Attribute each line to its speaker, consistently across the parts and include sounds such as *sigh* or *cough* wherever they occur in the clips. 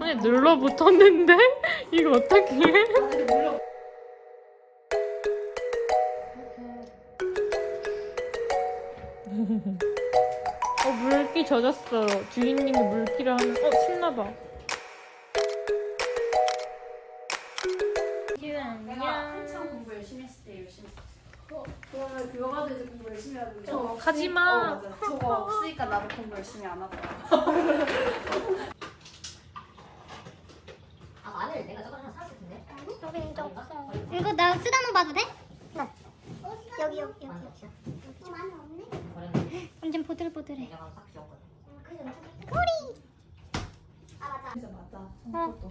Speaker 1: 손에 눌러붙었는데? *laughs* 이거 어떡해? *laughs* 어, 물기 젖었어. 주인님이 물기를 하는, 어, 신나봐. 안녕.
Speaker 2: 한창 공부 열심히 했을 때 열심히 했어. 그러면 그거 가지고 이제 공부 열심히 해야 되는 거.
Speaker 1: 가지 마.
Speaker 2: 어, 맞아. 저거 없으니까 나도 공부 열심히 안 하더라. *laughs*
Speaker 3: 아 마늘 내가 저거 하나 사왔을 텐데.
Speaker 4: 여기 진짜 없어. 이거 나 쓰다 놓 봐도 돼? 네. 여기 여기 여기.
Speaker 3: 없지?
Speaker 4: 어, 많이 없네.
Speaker 3: 버렸는데
Speaker 4: 완전 보들보들해. 꼬리. 아.
Speaker 2: 진짜.
Speaker 1: 어.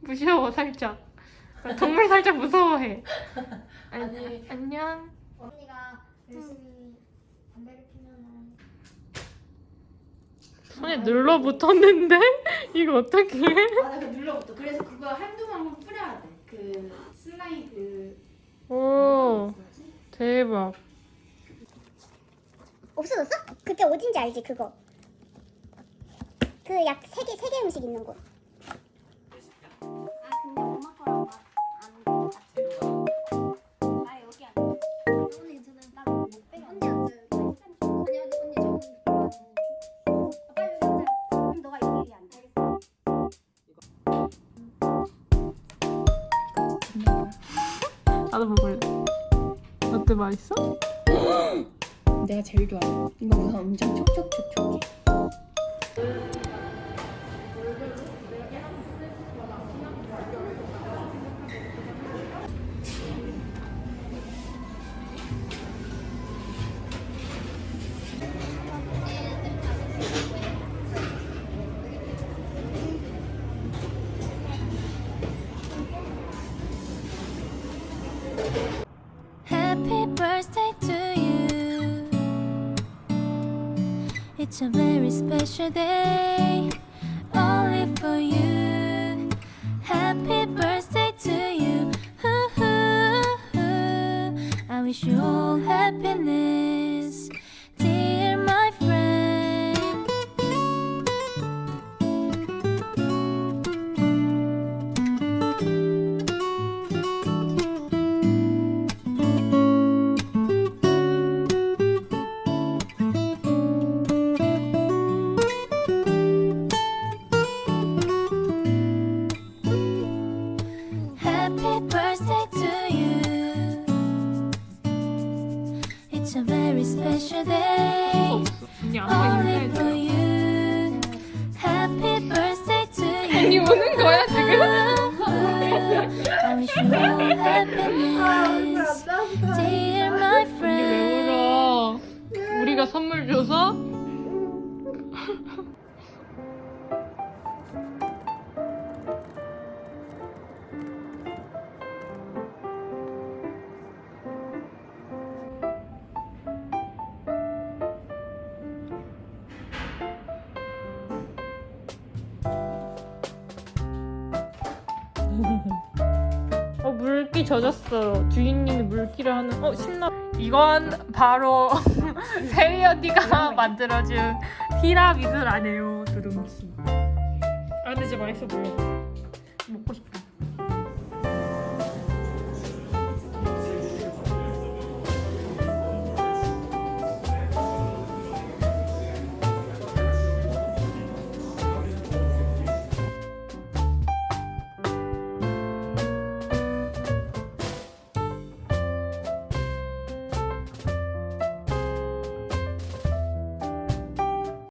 Speaker 1: 무서워, 살짝. 동물 살짝 무서워해. *laughs*
Speaker 2: 아니.
Speaker 1: 안녕.
Speaker 4: 언니가 열심히 담배를 피면은
Speaker 1: 손에 눌러 붙었는데? 이거 어떡해?
Speaker 2: 아, 내가 눌러붙어. 그래서 그거 한두 번 뿌려야 돼. 그 슬라이드.
Speaker 1: 오, 대박.
Speaker 4: 없어졌어? 그게 어딘지 알지 그거. 그 약 세 개 세 개 음식 있는 곳.
Speaker 1: 나도 먹을래. 어때, 맛있어? *gasps*
Speaker 2: 내가 제일 좋아. 이거 우선 엄청 촉촉촉촉해.
Speaker 5: Happy birthday to you. It's a very special day, only for you. Happy birthday to you. I wish you all happiness, very special day,
Speaker 1: 언니 아빠
Speaker 5: only for
Speaker 1: 인사해줘.
Speaker 5: you. Happy birthday to you.
Speaker 1: 언니 우는 거야, 지금?
Speaker 5: I wish you all happiness, dear my
Speaker 1: 왜
Speaker 5: friend.
Speaker 1: 울어? 우리가 선물 줘서? 젖었어. 주인님이 물기를 하는. 어 신나. 이건 바로 *laughs* 세리 언니가 만들어준 티라미수라네요. 두둥치. 아 근데 진짜 맛있어 보여. 먹고 싶어.